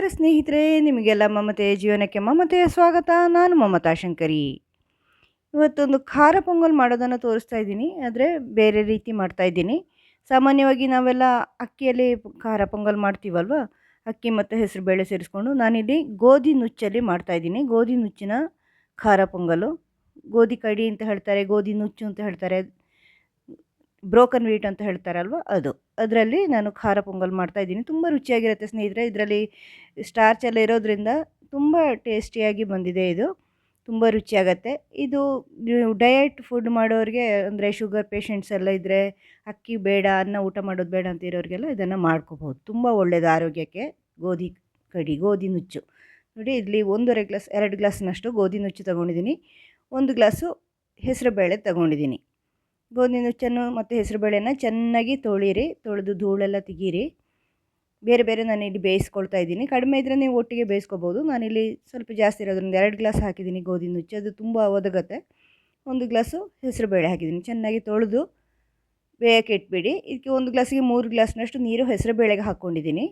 ನಮಸ್ಕಾರ ಸ್ನೇಹಿತರೆ, ನಿಮಗೆಲ್ಲ ಮಮತೆಯ ಜೀವನಕ್ಕೆ ಮಮತೆಯ ಸ್ವಾಗತ. ನಾನು ಮಮತಾ ಶಂಕರಿ. ಇವತ್ತೊಂದು ಖಾರ ಪೊಂಗಲ್ ಮಾಡೋದನ್ನು ತೋರಿಸ್ತಾ ಇದ್ದೀನಿ. ಆದರೆ ಬೇರೆ ರೀತಿ ಮಾಡ್ತಾ ಇದ್ದೀನಿ. ಸಾಮಾನ್ಯವಾಗಿ ನಾವೆಲ್ಲ ಅಕ್ಕಿಯಲ್ಲಿ ಖಾರ ಪೊಂಗಲ್ ಮಾಡ್ತೀವಲ್ವ? ಅಕ್ಕಿ ಮತ್ತು ಹೆಸರು ಬೇಳೆ ಸೇರಿಸ್ಕೊಂಡು ನಾನಿಲ್ಲಿ ಗೋಧಿ ನುಚ್ಚಲ್ಲಿ ಮಾಡ್ತಾ ಇದ್ದೀನಿ. ಗೋಧಿ ನುಚ್ಚಿನ ಖಾರ ಪೊಂಗಲು. ಗೋಧಿ ಕಡಿ ಅಂತ ಹೇಳ್ತಾರೆ, ಗೋಧಿ ನುಚ್ಚು ಅಂತ ಹೇಳ್ತಾರೆ. ಬ್ರೋಕನ್ ವೀಟ್ ಅಂತ ಹೇಳ್ತಾರಲ್ವ ಅದು. ಅದರಲ್ಲಿ ನಾನು ಖಾರ ಪೊಂಗಲ್ ಮಾಡ್ತಾ ಇದ್ದೀನಿ. ತುಂಬ ರುಚಿಯಾಗಿರುತ್ತೆ ಸ್ನೇಹಿತರೆ. ಇದರಲ್ಲಿ ಸ್ಟಾರ್ಚ್ ಎಲ್ಲ ಇರೋದ್ರಿಂದ ತುಂಬ ಟೇಸ್ಟಿಯಾಗಿ ಬಂದಿದೆ ಇದು. ತುಂಬ ರುಚಿಯಾಗತ್ತೆ. ಇದು ಡಯಟ್ ಫುಡ್ ಮಾಡೋರಿಗೆ ಅಂದರೆ ಶುಗರ್ ಪೇಷಂಟ್ಸ್ ಎಲ್ಲ ಇದ್ದರೆ ಅಕ್ಕಿ ಬೇಡ, ಅನ್ನ ಊಟ ಮಾಡೋದು ಬೇಡ ಅಂತ ಇರೋರಿಗೆಲ್ಲ ಇದನ್ನು ಮಾಡ್ಕೋಬೋದು ತುಂಬ ಒಳ್ಳೆಯದು ಆರೋಗ್ಯಕ್ಕೆ. ಗೋಧಿ ಕಡಿ, ಗೋಧಿ ನುಚ್ಚು. ನೋಡಿ ಇಲ್ಲಿ ಒಂದೂವರೆ ಗ್ಲಾಸ್, ಎರಡು ಗ್ಲಾಸ್ನಷ್ಟು ಗೋಧಿ ನುಚ್ಚು ತೊಗೊಂಡಿದ್ದೀನಿ. ಒಂದು ಗ್ಲಾಸು ಹೆಸರುಬೇಳೆ ತೊಗೊಂಡಿದ್ದೀನಿ. ಗೋಧಿ ನುಚ್ಚನ್ನು ಮತ್ತು ಹೆಸರುಬೇಳೆನ ಚೆನ್ನಾಗಿ ತೊಳಿರಿ ತೊಳೆದು ಧೂಳೆಲ್ಲ ತೆಗೀರಿ. ಬೇರೆ ಬೇರೆ ನಾನು ಇಲ್ಲಿ ಬೇಯಿಸ್ಕೊಳ್ತಾ ಇದ್ದೀನಿ. ಕಡಿಮೆ ಇದ್ದರೆ ನೀವು ಒಟ್ಟಿಗೆ ಬೇಯಿಸ್ಕೊಬೋದು. ನಾನಿಲ್ಲಿ ಸ್ವಲ್ಪ ಜಾಸ್ತಿ ಇರೋದ್ರಿಂದ ಎರಡು ಗ್ಲಾಸ್ ಹಾಕಿದ್ದೀನಿ ಗೋಧಿ ನುಚ್ಚು. ಅದು ತುಂಬ ಒದಗತ್ತೆ. ಒಂದು ಗ್ಲಾಸು ಹೆಸರುಬೇಳೆ ಹಾಕಿದ್ದೀನಿ. ಚೆನ್ನಾಗಿ ತೊಳೆದು ಬೇಯಕ್ಕೆ ಇಟ್ಬಿಡಿ. ಇದಕ್ಕೆ ಒಂದು ಗ್ಲಾಸಿಗೆ ಮೂರು ಗ್ಲಾಸ್ನಷ್ಟು ನೀರು ಹೆಸರುಬೇಳೆಗೆ ಹಾಕ್ಕೊಂಡಿದ್ದೀನಿ.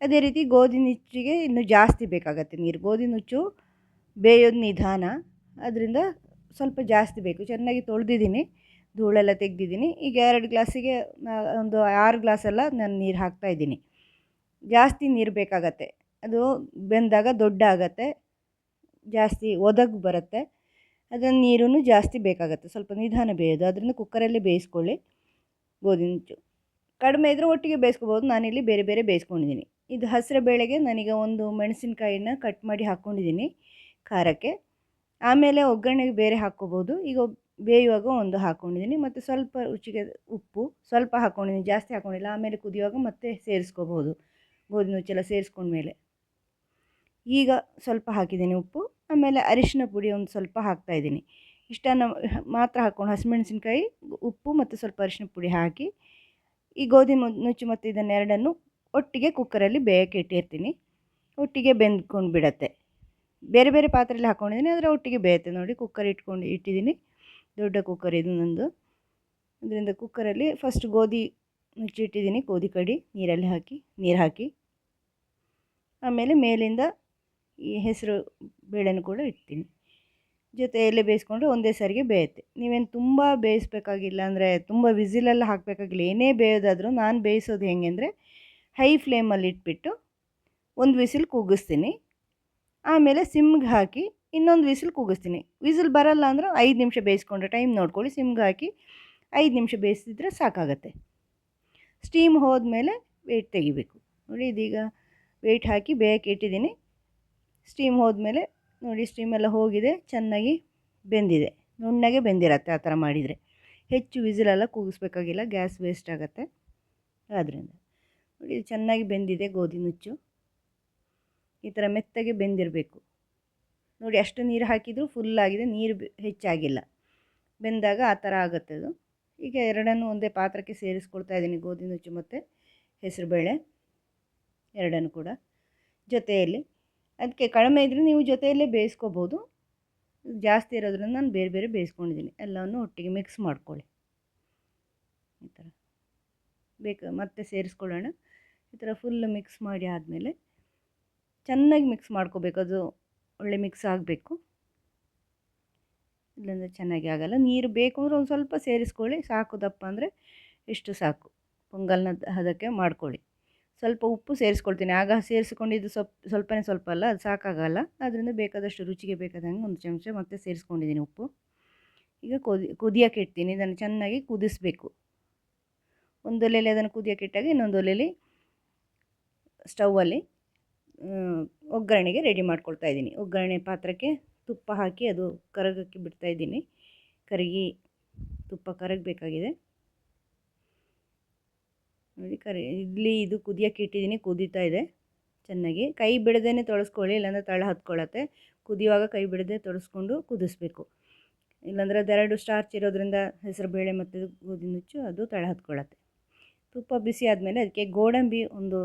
ಅದೇ ರೀತಿ ಗೋಧಿ ನುಚ್ಚಿಗೆ ಇನ್ನೂ ಜಾಸ್ತಿ ಬೇಕಾಗತ್ತೆ ನೀರು. ಗೋಧಿ ನುಚ್ಚು ಬೇಯೋದು ನಿಧಾನ. ಅದರಿಂದ ಸ್ವಲ್ಪ ಜಾಸ್ತಿ ಬೇಕು. ಚೆನ್ನಾಗಿ ತೊಳೆದಿದ್ದೀನಿ. ಧೂಳೆಲ್ಲ ತೆಗೆದಿದ್ದೀನಿ. ಈಗ ಎರಡು ಗ್ಲಾಸಿಗೆ ಒಂದು ಆರು ಗ್ಲಾಸೆಲ್ಲ ನಾನು ನೀರು ಹಾಕ್ತಾಯಿದ್ದೀನಿ ಜಾಸ್ತಿ ನೀರು ಬೇಕಾಗತ್ತೆ. ಅದು ಬೆಂದಾಗ ದೊಡ್ಡ ಆಗತ್ತೆ. ಜಾಸ್ತಿ ಒದಗಿ ಬರುತ್ತೆ. ಅದನ್ನು ನೀರೂ ಜಾಸ್ತಿ ಬೇಕಾಗತ್ತೆ. ಸ್ವಲ್ಪ ನಿಧಾನ ಬೇಯೋದು. ಅದರಿಂದ ಕುಕ್ಕರಲ್ಲೇ ಬೇಯಿಸ್ಕೊಳ್ಳಿ. ಗೋಧಿ ನುಚ್ಚು ಕಡಿಮೆ ಇದ್ದರೆ ಒಟ್ಟಿಗೆ ಬೇಯಿಸ್ಕೊಬೋದು. ನಾನಿಲ್ಲಿ ಬೇರೆ ಬೇರೆ ಬೇಯಿಸ್ಕೊಂಡಿದ್ದೀನಿ. ಇದು ಹಸಿರು ಬೇಳೆಗೆ ನಾನೀಗ ಒಂದು ಮೆಣಸಿನಕಾಯಿನ ಕಟ್ ಮಾಡಿ ಹಾಕ್ಕೊಂಡಿದ್ದೀನಿ ಖಾರಕ್ಕೆ. ಆಮೇಲೆ ಒಗ್ಗರಣೆಗೆ ಬೇರೆ ಹಾಕ್ಕೋಬೋದು. ಈಗ ಬೇಯುವಾಗ ಒಂದು ಹಾಕ್ಕೊಂಡಿದ್ದೀನಿ ಮತ್ತು ಸ್ವಲ್ಪ ರುಚಿಗೆ ಉಪ್ಪು, ಸ್ವಲ್ಪ ಹಾಕ್ಕೊಂಡಿದ್ದೀನಿ ಜಾಸ್ತಿ ಹಾಕ್ಕೊಂಡಿಲ್ಲ ಆಮೇಲೆ ಕುದಿಯುವಾಗ ಮತ್ತೆ ಸೇರಿಸ್ಕೋಬೋದು. ಗೋಧಿ ನುಚ್ಚೆಲ್ಲ ಸೇರಿಸ್ಕೊಂಡ್ಮೇಲೆ. ಈಗ ಸ್ವಲ್ಪ ಹಾಕಿದ್ದೀನಿ ಉಪ್ಪು. ಆಮೇಲೆ ಅರಿಶಿನ ಪುಡಿ ಒಂದು ಸ್ವಲ್ಪ ಹಾಕ್ತಾಯಿದ್ದೀನಿ ಇಷ್ಟನ್ನು ಮಾತ್ರ ಹಾಕ್ಕೊಂಡು ಹಸಿಮೆಣಸಿನ್ಕಾಯಿ, ಉಪ್ಪು ಮತ್ತು ಸ್ವಲ್ಪ ಅರಿಶಿನ ಪುಡಿ ಹಾಕಿ, ಈ ಗೋಧಿ ನುಚ್ಚು ಮತ್ತು ಇದನ್ನೆರಡನ್ನು ಒಟ್ಟಿಗೆ ಕುಕ್ಕರಲ್ಲಿ ಬೇಯಕ್ಕೆ ಇಟ್ಟಿರ್ತೀನಿ. ಒಟ್ಟಿಗೆ ಬೆಂದ್ಕೊಂಡು ಬಿಡತ್ತೆ ಬೇರೆ ಬೇರೆ ಪಾತ್ರೆಯಲ್ಲಿ ಹಾಕ್ಕೊಂಡಿದ್ದೀನಿ ಅದರ ಒಟ್ಟಿಗೆ ಬೇಯುತ್ತೆ ನೋಡಿ. ಕುಕ್ಕರ್ ಇಟ್ಕೊಂಡು ಇಟ್ಟಿದ್ದೀನಿ. ದೊಡ್ಡ ಕುಕ್ಕರ್ ಇದು ನಂದು. ಅದರಿಂದ ಕುಕ್ಕರಲ್ಲಿ ಫಸ್ಟ್ ಗೋಧಿ ಮುಚ್ಚಿಟ್ಟಿದ್ದೀನಿ ಗೋಧಿ ಕಡಿ, ನೀರಲ್ಲಿ ಹಾಕಿ, ನೀರು ಹಾಕಿ. ಆಮೇಲೆ ಮೇಲಿಂದ ಈ ಹೆಸರು ಬೇಳೆನೂ ಕೂಡ ಇಡ್ತೀನಿ. ಜೊತೆಯಲ್ಲೇ ಬೇಯಿಸ್ಕೊಂಡ್ರೆ ಒಂದೇ ಸಾರಿಗೆ ಬೇಯುತ್ತೆ. ನೀವೇನು ತುಂಬ ಬೇಯಿಸ್ಬೇಕಾಗಿಲ್ಲ ಅಂದರೆ ತುಂಬ ವಿಸಿಲಲ್ಲಿ ಹಾಕಬೇಕಾಗಿಲ್ಲ. ಏನೇ ಬೇಯೋದಾದರೂ ನಾನು ಬೇಯಿಸೋದು ಹೆಂಗೆ ಅಂದರೆ ಹೈ ಫ್ಲೇಮಲ್ಲಿ ಇಟ್ಬಿಟ್ಟು ಒಂದು ವಿಸಿಲ್ ಕೂಗಿಸ್ತೀನಿ. ಆಮೇಲೆ ಸಿಮ್ಗೆ ಹಾಕಿ ಇನ್ನೊಂದು ವಿಸಿಲ್ ಕೂಗಿಸ್ತೀನಿ. ವಿಸಿಲ್ ಬರಲ್ಲ ಅಂದ್ರೆ ಐದು ನಿಮಿಷ ಬೇಯಿಸ್ಕೊಂಡ್ರೆ ಟೈಮ್ ನೋಡ್ಕೊಳ್ಳಿ, ಸಿಮ್ಗೆ ಹಾಕಿ ಐದು ನಿಮಿಷ ಬೇಯಿಸಿದ್ರೆ ಸಾಕಾಗತ್ತೆ. ಸ್ಟೀಮ್ ಹೋದ್ಮೇಲೆ ವೆಯ್ಟ್ ತೆಗಿಬೇಕು. ನೋಡಿ ಇದೀಗ ವೆಯ್ಟ್ ಹಾಕಿ ಬೇಯಕ್ಕೆ ಇಟ್ಟಿದ್ದೀನಿ. ಸ್ಟೀಮ್ ಹೋದ್ಮೇಲೆ ನೋಡಿ ಸ್ಟೀಮ್ ಎಲ್ಲ ಹೋಗಿದೆ, ಚೆನ್ನಾಗಿ ಬೆಂದಿದೆ. ನುಣ್ಣಗೆ ಬೆಂದಿರತ್ತೆ ಆ ಥರ ಮಾಡಿದರೆ. ಹೆಚ್ಚು ವಿಸಿಲೆಲ್ಲ ಕೂಗಿಸ್ಬೇಕಾಗಿಲ್ಲ, ಗ್ಯಾಸ್ ವೇಸ್ಟ್ ಆಗುತ್ತೆ. ಆದ್ದರಿಂದ ನೋಡಿ ಚೆನ್ನಾಗಿ ಬೆಂದಿದೆ ಗೋಧಿ ನುಚ್ಚು. ಈ ಥರ ಮೆತ್ತಗೆ ಬೆಂದಿರಬೇಕು. ನೋಡಿ ಅಷ್ಟು ನೀರು ಹಾಕಿದರೂ ಆಗಿದೆ, ನೀರು ಹೆಚ್ಚಾಗಿಲ್ಲ. ಬೆಂದಾಗ ಆ ಥರ ಆಗುತ್ತೆ ಅದು. ಈಗ ಎರಡನ್ನೂ ಒಂದೇ ಪಾತ್ರಕ್ಕೆ ಸೇರಿಸ್ಕೊಳ್ತಾ ಇದ್ದೀನಿ, ಗೋಧಿ, ನುಚ್ಚು ಮತ್ತು ಹೆಸರುಬೇಳೆ ಎರಡನ್ನು ಕೂಡ. ಜೊತೆಯಲ್ಲಿ ಅದಕ್ಕೆ ಕಡಿಮೆ ಇದ್ದರೆ ನೀವು ಜೊತೆಯಲ್ಲೇ ಬೇಯಿಸ್ಕೋಬೋದು. ಜಾಸ್ತಿ ಇರೋದ್ರಿಂದ ನಾನು ಬೇರೆ ಬೇರೆ ಬೇಯಿಸ್ಕೊಂಡಿದ್ದೀನಿ. ಎಲ್ಲವನ್ನು ಒಟ್ಟಿಗೆ ಮಿಕ್ಸ್ ಮಾಡ್ಕೊಳ್ಳಿ. ಈ ಥರ. ಬೇಕು, ಮತ್ತೆ ಸೇರಿಸ್ಕೊಳ್ಳೋಣ. ಈ ಥರ ಫುಲ್ ಮಿಕ್ಸ್ ಮಾಡಿ ಆದಮೇಲೆ ಚೆನ್ನಾಗಿ ಮಿಕ್ಸ್ ಮಾಡ್ಕೋಬೇಕು. ಅದು ಒಳ್ಳೆ ಮಿಕ್ಸ್ ಆಗಬೇಕು. ಇಲ್ಲಾಂದರೆ ಚೆನ್ನಾಗಿ ಆಗಲ್ಲ. ನೀರು ಬೇಕು ಅಂದರೆ ಒಂದು ಸ್ವಲ್ಪ ಸೇರಿಸ್ಕೊಳ್ಳಿ. ಸಾಕು ದಪ್ಪ ಅಂದರೆ ಇಷ್ಟು ಸಾಕು. ಪೊಂಗಲ್ನ ಅದಕ್ಕೆ ಮಾಡ್ಕೊಳ್ಳಿ. ಸ್ವಲ್ಪ ಉಪ್ಪು ಸೇರಿಸ್ಕೊಳ್ತೀನಿ. ಆಗ ಸೇರಿಸ್ಕೊಂಡಿದ್ದು ಸ್ವಲ್ಪ ಸ್ವಲ್ಪನೇ ಸ್ವಲ್ಪ ಅಲ್ಲ, ಅದು ಸಾಕಾಗಲ್ಲ. ಅದರಿಂದ ಬೇಕಾದಷ್ಟು ರುಚಿಗೆ ಬೇಕಾದಂಗೆ ಒಂದು ಚಮಚ ಮತ್ತೆ ಸೇರಿಸ್ಕೊಂಡಿದ್ದೀನಿ ಉಪ್ಪು. ಈಗ ಕುದಿ ಕುದಿಯೋಕೆ ಇಡ್ತೀನಿ. ಇದನ್ನು ಚೆನ್ನಾಗಿ ಕುದಿಸ್ಬೇಕು. ಒಂದು ಒಲೆಯಲ್ಲಿ ಅದನ್ನು ಕುದಿಯೋಕೆ ಇಟ್ಟಾಗ ಇನ್ನೊಂದು ಒಲೆಯಲ್ಲಿ ಸ್ಟವ್ವಲ್ಲಿ ಒಗ್ಗರಣೆಗೆ ರೆಡಿ ಮಾಡ್ಕೊಳ್ತಾ ಇದ್ದೀನಿ. ಒಗ್ಗರಣೆ ಪಾತ್ರಕ್ಕೆ ತುಪ್ಪ ಹಾಕಿ ಅದು ಕರಗಕ್ಕೆ ಬಿಡ್ತಾ ಇದ್ದೀನಿ. ಕರಗಿ ತುಪ್ಪ ಕರಗಬೇಕಾಗಿದೆ. ನೋಡಿ, ಕರಿ ಇಡ್ಲಿ ಇದು ಕುದಿಯೋಕೆ ಇಟ್ಟಿದ್ದೀನಿ, ಕುದೀತಾ ಇದೆ. ಚೆನ್ನಾಗಿ ಕೈ ಬಿಡದೇ ತೊಳಸ್ಕೊಳ್ಳಿ, ಇಲ್ಲಾಂದರೆ ತಳ ಹತ್ಕೊಳ್ಳುತ್ತೆ ಕುದಿಯುವಾಗ ಕೈ ಬಿಡದೆ ತೊಳಸ್ಕೊಂಡು ಕುದಿಸ್ಬೇಕು. ಇಲ್ಲಾಂದರೆ ಅದೆರಡು ಸ್ಟಾರ್ಚ್ ಇರೋದ್ರಿಂದ ಹೆಸರುಬೇಳೆ ಮತ್ತು ಗೋಧಿ ನುಚ್ಚು, ಅದು ತಳ ಹತ್ಕೊಳ್ಳುತ್ತೆ ತುಪ್ಪ ಬಿಸಿ ಆದಮೇಲೆ ಅದಕ್ಕೆ ಗೋಡಂಬಿ ಒಂದು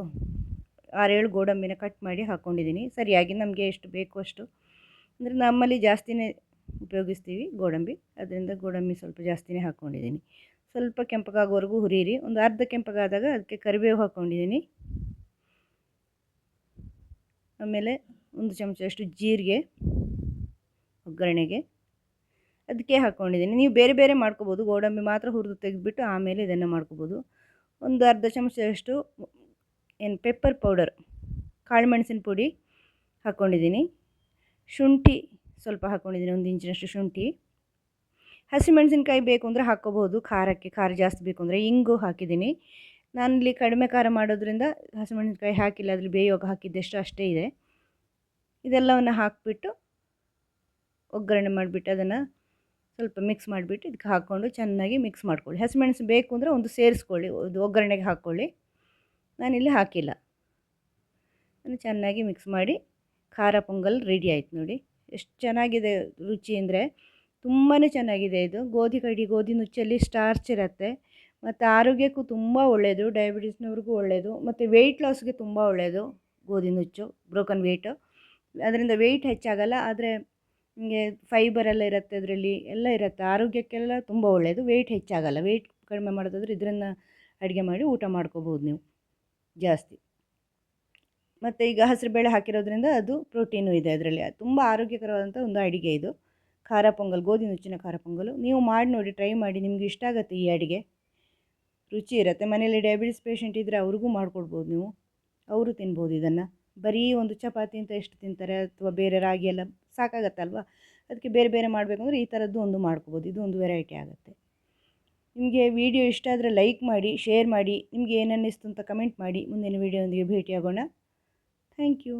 ಆರೇಳು ಗೋಡಂಬಿನ ಕಟ್ ಮಾಡಿ ಹಾಕ್ಕೊಂಡಿದ್ದೀನಿ ಸರಿಯಾಗಿ ನಮಗೆ ಎಷ್ಟು ಬೇಕು ಅಷ್ಟು. ಅಂದರೆ ನಮ್ಮಲ್ಲಿ ಜಾಸ್ತಿನೇ ಉಪಯೋಗಿಸ್ತೀವಿ ಗೋಡಂಬಿ. ಅದರಿಂದ ಗೋಡಂಬಿ ಸ್ವಲ್ಪ ಜಾಸ್ತಿನೇ ಹಾಕ್ಕೊಂಡಿದ್ದೀನಿ ಸ್ವಲ್ಪ ಕೆಂಪಗಾಗೋವರೆಗೂ ಹುರಿಯಿರಿ. ಒಂದು ಅರ್ಧ ಕೆಂಪಗಾದಾಗ ಅದಕ್ಕೆ ಕರಿಬೇವು ಹಾಕ್ಕೊಂಡಿದ್ದೀನಿ ಆಮೇಲೆ ಒಂದು ಚಮಚದಷ್ಟು ಜೀರಿಗೆ, ಒಗ್ಗರಣೆಗೆ ಅದಕ್ಕೆ ಹಾಕ್ಕೊಂಡಿದ್ದೀನಿ ನೀವು ಬೇರೆ ಬೇರೆ ಮಾಡ್ಕೋಬೋದು. ಗೋಡಂಬಿ ಮಾತ್ರ ಹುರಿದು ತೆಗೆದುಬಿಟ್ಟು ಆಮೇಲೆ ಇದನ್ನು ಮಾಡ್ಕೋಬೋದು. ಒಂದು ಅರ್ಧ ಚಮಚದಷ್ಟು ಏನು ಪೆಪ್ಪರ್ ಪೌಡರ್ ಕಾಳು ಮೆಣಸಿನ ಪುಡಿ ಹಾಕ್ಕೊಂಡಿದ್ದೀನಿ ಶುಂಠಿ ಸ್ವಲ್ಪ ಹಾಕ್ಕೊಂಡಿದ್ದೀನಿ ಒಂದು ಇಂಚಿನಷ್ಟು ಶುಂಠಿ. ಹಸಿಮೆಣಸಿನ್ಕಾಯಿ ಬೇಕು ಅಂದರೆ ಹಾಕ್ಕೋಬೋದು, ಖಾರಕ್ಕೆ ಖಾರ ಜಾಸ್ತಿ ಬೇಕು ಅಂದರೆ ಇಂಗು ಹಾಕಿದ್ದೀನಿ. ನಾನಿಲ್ಲಿ ಕಡಿಮೆ ಖಾರ ಮಾಡೋದ್ರಿಂದ ಹಸಿಮೆಣಸಿನ್ಕಾಯಿ ಹಾಕಿಲ್ಲ, ಅದ್ರಲ್ಲಿ ಬೇಯೋಗ ಹಾಕಿದ್ದೆಷ್ಟು ಅಷ್ಟೇ ಇದೆ. ಇದೆಲ್ಲವನ್ನು ಹಾಕಿಬಿಟ್ಟು ಒಗ್ಗರಣೆ ಮಾಡಿಬಿಟ್ಟು ಅದನ್ನು ಸ್ವಲ್ಪ ಮಿಕ್ಸ್ ಮಾಡಿಬಿಟ್ಟು ಇದಕ್ಕೆ ಹಾಕ್ಕೊಂಡು ಚೆನ್ನಾಗಿ ಮಿಕ್ಸ್ ಮಾಡ್ಕೊಳ್ಳಿ. ಹಸಿಮೆಣಸು ಬೇಕು ಅಂದರೆ ಒಂದು ಸೇರಿಸ್ಕೊಳ್ಳಿ ಒಗ್ಗರಣೆಗೆ ಹಾಕ್ಕೊಳ್ಳಿ. ನಾನಿಲ್ಲಿ ಹಾಕಿಲ್ಲ. ನಾನು ಚೆನ್ನಾಗಿ ಮಿಕ್ಸ್ ಮಾಡಿ ಖಾರ ಪೊಂಗಲ್ ರೆಡಿ ಆಯ್ತು ನೋಡಿ. ಎಷ್ಟು ಚೆನ್ನಾಗಿದೆ ರುಚಿ ಅಂದರೆ ತುಂಬಾ ಚೆನ್ನಾಗಿದೆ ಇದು. ಗೋಧಿ ಕಡಿ, ಗೋಧಿ ನುಚ್ಚಲ್ಲಿ ಸ್ಟಾರ್ಚ್ ಇರುತ್ತೆ. ಮತ್ತು ಆರೋಗ್ಯಕ್ಕೂ ತುಂಬ ಒಳ್ಳೆಯದು ಡಯಾಬಿಟೀಸ್ನವ್ರಿಗೂ ಒಳ್ಳೆಯದು ಮತ್ತು ವೆಯ್ಟ್ ಲಾಸ್ಗೆ ತುಂಬ ಒಳ್ಳೆಯದು ಗೋಧಿ ನುಚ್ಚು ಬ್ರೋಕನ್ ವೆಯ್ಟು ಅದರಿಂದ ವೆಯ್ಟ್ ಹೆಚ್ಚಾಗಲ್ಲ, ಆದರೆ ನಿಮಗೆ ಫೈಬರ್ ಎಲ್ಲ ಇರುತ್ತೆ ಅದರಲ್ಲಿ, ಎಲ್ಲ ಇರುತ್ತೆ. ಆರೋಗ್ಯಕ್ಕೆಲ್ಲ ತುಂಬ ಒಳ್ಳೆಯದು ವೆಯ್ಟ್ ಹೆಚ್ಚಾಗಲ್ಲ. ವೆಯ್ಟ್ ಕಡಿಮೆ ಮಾಡೋದಾದ್ರೆ ಇದನ್ನು ಅಡುಗೆ ಮಾಡಿ ಊಟ ಮಾಡ್ಕೋಬೋದು ನೀವು. ಜಾಸ್ತಿ. ಮತ್ತು ಈಗ ಹಸಿರುಬೇಳೆ ಹಾಕಿರೋದ್ರಿಂದ ಅದು ಪ್ರೋಟೀನು ಇದೆ ಅದರಲ್ಲಿ. ತುಂಬ ಆರೋಗ್ಯಕರವಾದಂಥ ಒಂದು ಅಡುಗೆ ಇದು. ಖಾರ ಪೊಂಗಲ್, ಗೋಧಿ ನುಚ್ಚಿನ ಖಾರ ಪೊಂಗಲು. ನೀವು ಮಾಡಿ ನೋಡಿ, ಟ್ರೈ ಮಾಡಿ. ನಿಮಗೆ ಇಷ್ಟ ಆಗುತ್ತೆ ಈ ಅಡುಗೆ. ರುಚಿ ಇರುತ್ತೆ. ಮನೇಲಿ ಡಯಾಬಿಟಿಸ್ ಪೇಷಂಟ್ ಇದ್ದರೆ ಅವ್ರಿಗೂ ಮಾಡಿಕೊಡ್ಬೋದು ನೀವು. ಅವರು ತಿನ್ಬೋದು ಇದನ್ನು. ಬರೀ ಒಂದು ಚಪಾತಿ ಅಂತ ಎಷ್ಟು ತಿಂತಾರೆ ಅಥವಾ ಬೇರೆ ರಾಗಿ ಎಲ್ಲ ಸಾಕಾಗತ್ತಲ್ವ? ಅದಕ್ಕೆ ಬೇರೆ ಬೇರೆ ಮಾಡಬೇಕಂದ್ರೆ ಈ ಥರದ್ದು ಒಂದು ಮಾಡ್ಕೋಬೋದು. ಇದು ಒಂದು ವೆರೈಟಿ ಆಗುತ್ತೆ. ನಿಮಗೆ ವಿಡಿಯೋ ಇಷ್ಟ ಆದರೆ ಲೈಕ್ ಮಾಡಿ, ಶೇರ್ ಮಾಡಿ, ನಿಮಗೆ ಏನನ್ನಿಸ್ತು ಅಂತ ಕಮೆಂಟ್ ಮಾಡಿ. ಮುಂದಿನ ವೀಡಿಯೋದೊಂದಿಗೆ ಭೇಟಿಯಾಗೋಣ. Thank you.